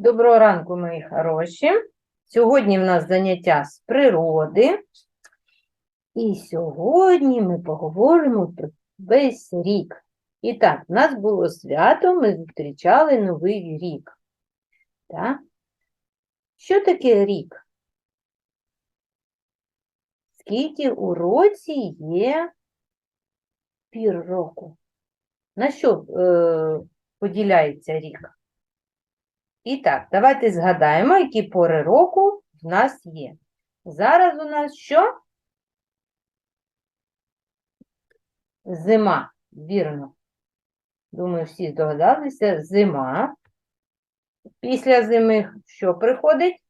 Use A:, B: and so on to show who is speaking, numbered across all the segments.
A: Доброго ранку, мої хороші. Сьогодні в нас заняття з природи. І сьогодні ми поговоримо про весь рік. І так, в нас було свято, ми зустрічали Новий рік. Так? Що таке рік? Скільки у році є пір року? На що е, поділяється рік? І так, давайте згадаємо, які пори року в нас є. Зараз у нас що? Зима, вірно. Думаю, всі здогадалися. Зима. Після зими що приходить?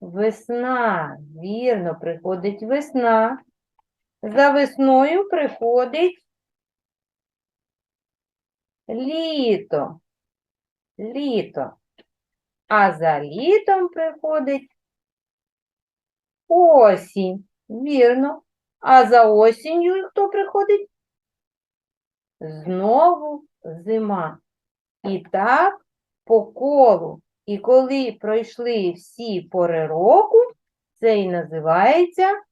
A: Весна. Вірно, приходить весна. За весною приходить літо. Літо. А за літом приходить осінь. Вірно. А за осінню хто приходить? Знову зима. І так по колу. І коли пройшли всі пори року, це і називається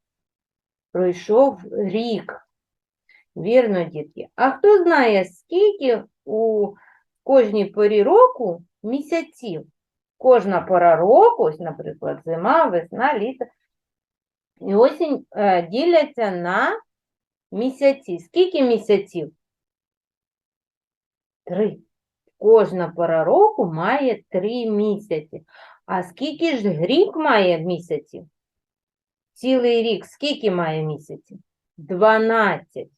A: пройшов рік. Вірно, дітки. А хто знає, скільки у кожній порі року місяців? Кожна пора року, ось, наприклад, зима, весна, літо і осінь е, діляться на місяці. Скільки місяців? Три. Кожна пора року має три місяці. А скільки ж рік має місяців? Цілий рік скільки має місяців? 12.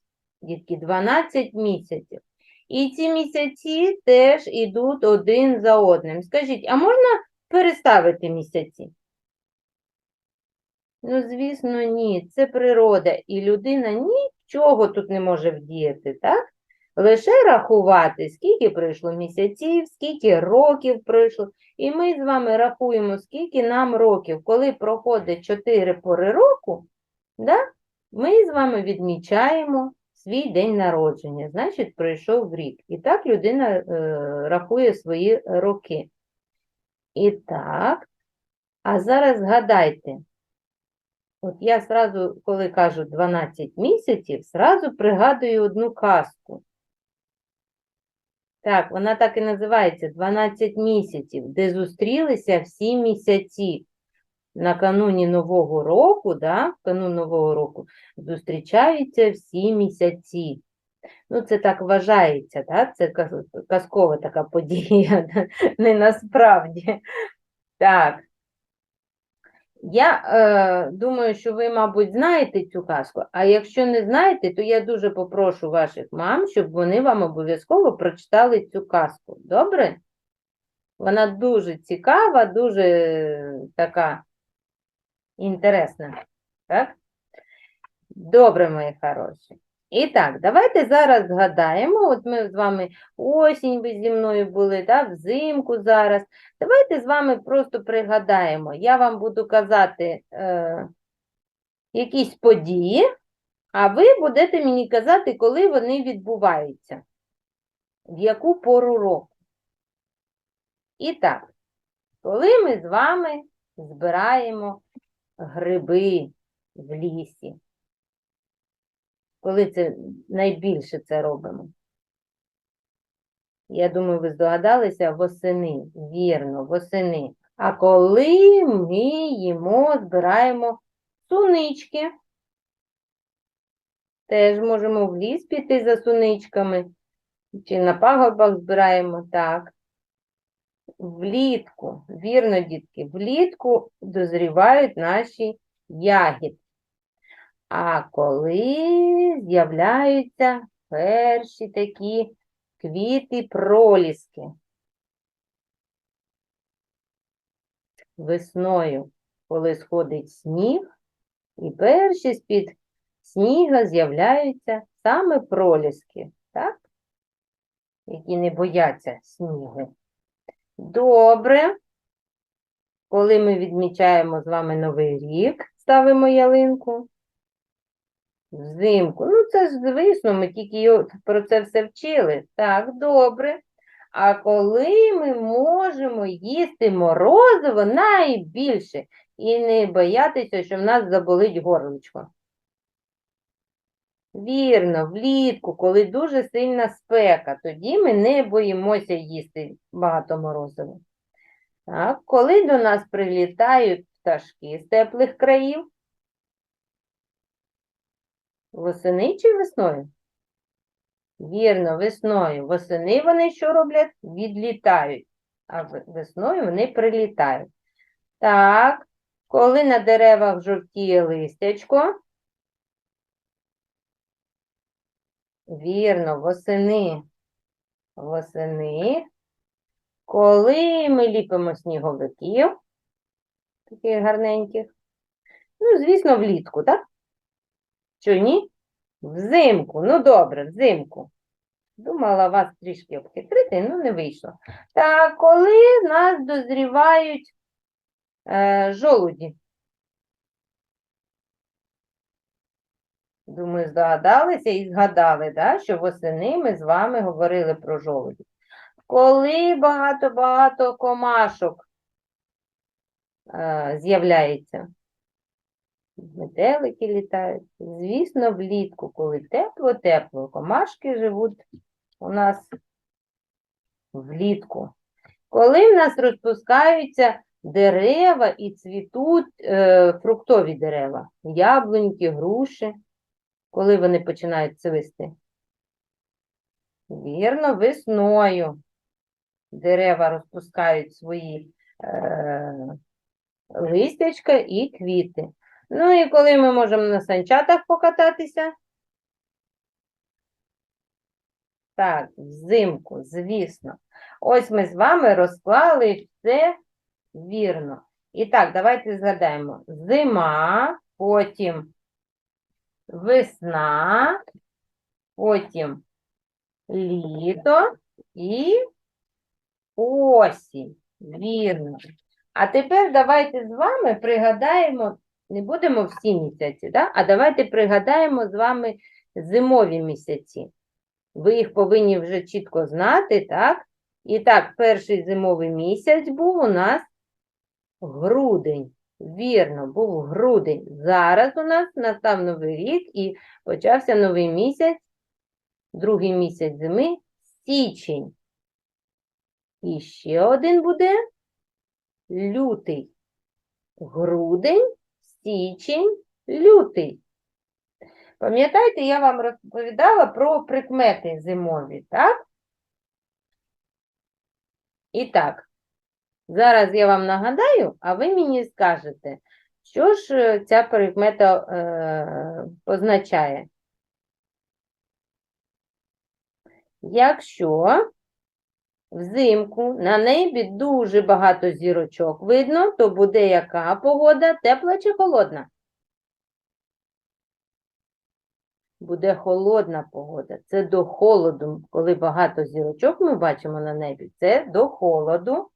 A: Дітки, 12 місяців. І ці місяці теж йдуть один за одним. Скажіть, а можна переставити місяці? Ну, звісно, ні. Це природа, і людина нічого тут не може вдіяти, так? Лише рахувати, скільки пройшло місяців, скільки років пройшло. І ми з вами рахуємо, скільки нам років. Коли проходить 4 пори року, да, ми з вами відмічаємо свій день народження, значить, пройшов рік. І так людина е, рахує свої роки. І так, а зараз згадайте, от я сразу, коли кажу 12 місяців, сразу пригадую одну казку. Так, вона так і називається 12 місяців, де зустрілися всі місяці. Накануні Нового року, да, в канун Нового року, зустрічаються всі місяці. Ну, це так вважається, так? Це казкова така подія, не насправді. Так. Я е, думаю, що ви, мабуть, знаєте цю казку, а якщо не знаєте, то я дуже попрошу ваших мам, щоб вони вам обов'язково прочитали цю казку. Добре? Вона дуже цікава, дуже е, така інтересна. Так? Добре, мої хороші. І так, давайте зараз згадаємо, от ми з вами осінь ви зі мною були, да, взимку зараз. Давайте з вами просто пригадаємо. Я вам буду казати е, якісь події, а ви будете мені казати, коли вони відбуваються, в яку пору року. І так, коли ми з вами збираємо гриби в лісі, коли це найбільше це робимо? Я думаю, ви здогадалися восени. Вірно, восени. А коли ми їмо, збираємо сунички, теж можемо в ліс піти за суничками, чи на пагорбах збираємо так. Влітку, вірно, дітки, влітку дозрівають наші ягідки. А коли з'являються перші такі квіти проліски весною, коли сходить сніг, і перші з-під сніга з'являються саме проліски, так? Які не бояться снігу. Добре. Коли ми відмічаємо з вами Новий рік, ставимо ялинку. Взимку. Ну, це ж звісно, ми тільки про це все вчили. Так, добре. А коли ми можемо їсти морозиво найбільше і не боятися, що в нас заболить горличко. Вірно, влітку, коли дуже сильна спека, тоді ми не боїмося їсти багато морозива. Так, коли до нас прилітають пташки з теплих країв? Восени чи весною? Вірно, весною. Восени вони що роблять? Відлітають, а весною вони прилітають. Так, коли на деревах жовтіє листячко? Вірно, восени. Восени. Коли ми ліпимо сніговиків, таких гарненьких. Ну, звісно, влітку, так? Чи ні? Взимку. Ну, добре, взимку. Думала вас трішки обхитрити, ну не вийшло. Так, коли нас дозрівають е, жолуді? Думаю, здогадалися і згадали, да, що восени ми з вами говорили про жолуді. Коли багато-багато комашок е, з'являється? Метелики літають. Звісно, влітку, коли тепло-тепло, комашки живуть у нас влітку. Коли в нас розпускаються дерева і цвітуть е, фруктові дерева, яблуньки, груші, коли вони починають цвісти? Вірно, весною дерева розпускають свої е, листячка і квіти. Ну і коли ми можемо на санчатах покататися? Так, взимку, звісно. Ось ми з вами розклали все вірно. І так, давайте згадаємо. Зима, потім весна, потім літо і осінь. Вірно. А тепер давайте з вами пригадаємо, не будемо всі місяці, да? а давайте пригадаємо з вами зимові місяці. Ви їх повинні вже чітко знати, так? І так, перший зимовий місяць був у нас грудень. Вірно, був грудень. Зараз у нас настав новий рік і почався новий місяць, другий місяць зими, січень. І ще один буде лютий. Грудень, січень, лютий. Пам'ятаєте, я вам розповідала про прикмети зимові, так? І так, зараз я вам нагадаю, а ви мені скажете, що ж е, ця прикмета е, позначає. Якщо взимку на небі дуже багато зірочок видно, то буде яка погода? Тепла чи холодна? Буде холодна погода. Це до холоду. Коли багато зірочок ми бачимо на небі, це до холоду.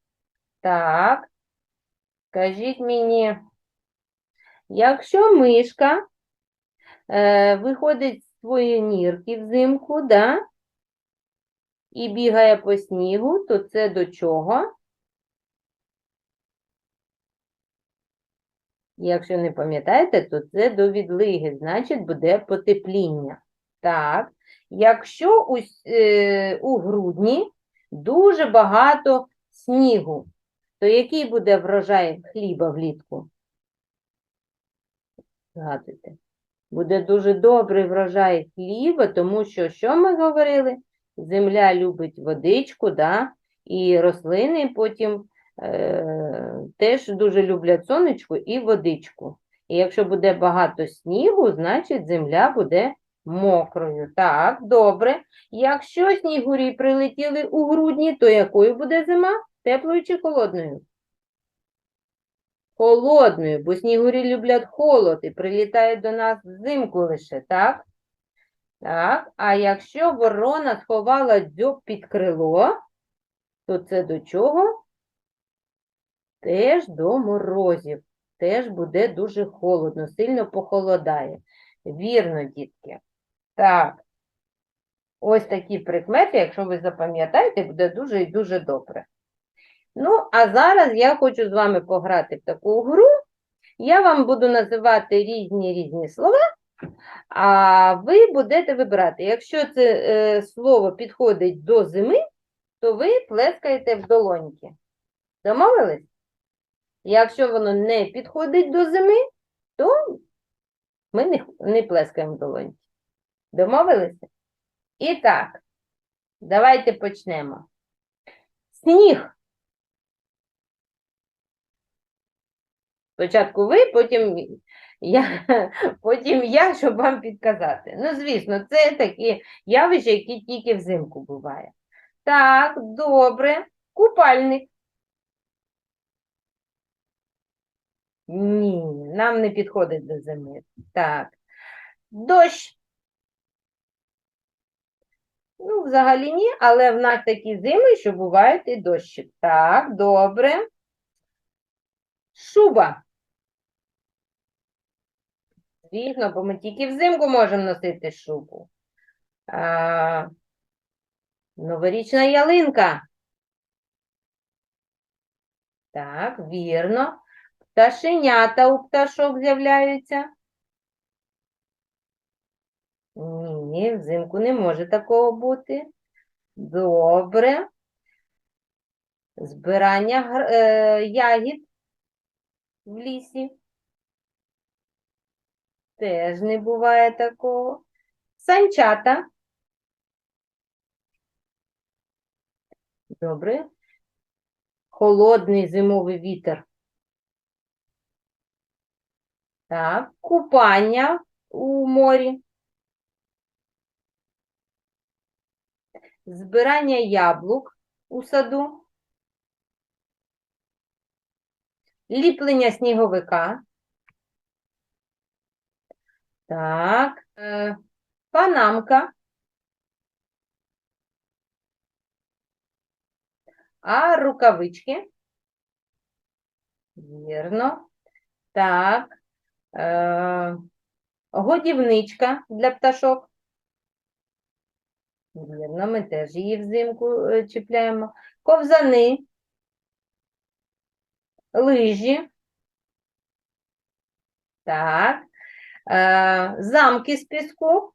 A: Так. Скажіть мені, якщо мишка е, виходить з своєї нірки взимку, да, і бігає по снігу, то це до чого? Якщо не пам'ятаєте, то це до відлиги, значить буде потепління. Так, якщо у, е, у грудні дуже багато снігу, то який буде врожай хліба влітку? Згадуйте. Буде дуже добрий врожай хліба, тому що, що ми говорили? Земля любить водичку, да? і рослини потім е, теж дуже люблять сонечко і водичку. І якщо буде багато снігу, значить земля буде мокрою. Так, добре. Якщо снігурі прилетіли у грудні, то якою буде зима? Теплою чи холодною? Холодною, бо снігурі люблять холод і прилітають до нас взимку лише, так? Так, а якщо ворона сховала дзьоб під крило, то це до чого? Теж до морозів. Теж буде дуже холодно, сильно похолодає. Вірно, дітки. Так. Ось такі прикмети, якщо ви запам'ятаєте, буде дуже і дуже добре. Ну, а зараз я хочу з вами пограти в таку гру. Я вам буду називати різні різні слова, а ви будете вибирати. Якщо це е, слово підходить до зими, то ви плескаєте в долоньки. Домовились? Якщо воно не підходить до зими, то ми не, не плескаємо в долоньки. Домовилися? І так, давайте почнемо. Сніг. Спочатку ви, потім я, потім я, щоб вам підказати. Ну, звісно, це такі явища, які тільки взимку буває. Так, добре. Купальник. Ні, нам не підходить до зими. Так. Дощ. Ну, взагалі ні, але в нас такі зими, що бувають і дощик. Так, добре. Шуба. Звісно, бо ми тільки взимку можемо носити шубу. А, новорічна ялинка. Так, вірно. Пташенята у пташок з'являються. Ні, взимку не може такого бути. Добре. Збирання е, ягід в лісі. Теж не буває такого. Санчата. Добре. Холодний зимовий вітер. Так, купання у морі. Збирання яблук у саду. Ліплення сніговика. Так, е, панамка. А рукавички? Вірно. Так. Е, годівничка для пташок. Вірно, ми теж її взимку е, чіпляємо. Ковзани. Лижі. Так. Е, замки з піску.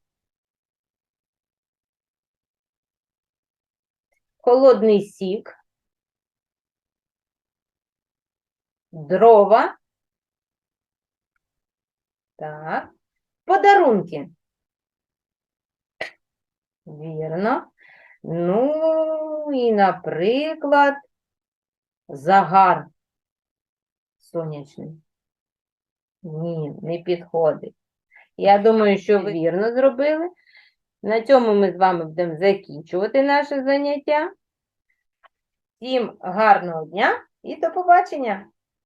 A: Холодний сік. Дрова. Так. Подарунки. Вірно. Ну, і, наприклад, загар сонячний. Ні, не підходить. Я думаю, що ви вірно зробили. На цьому ми з вами будемо закінчувати наше заняття. Всім гарного дня і до побачення!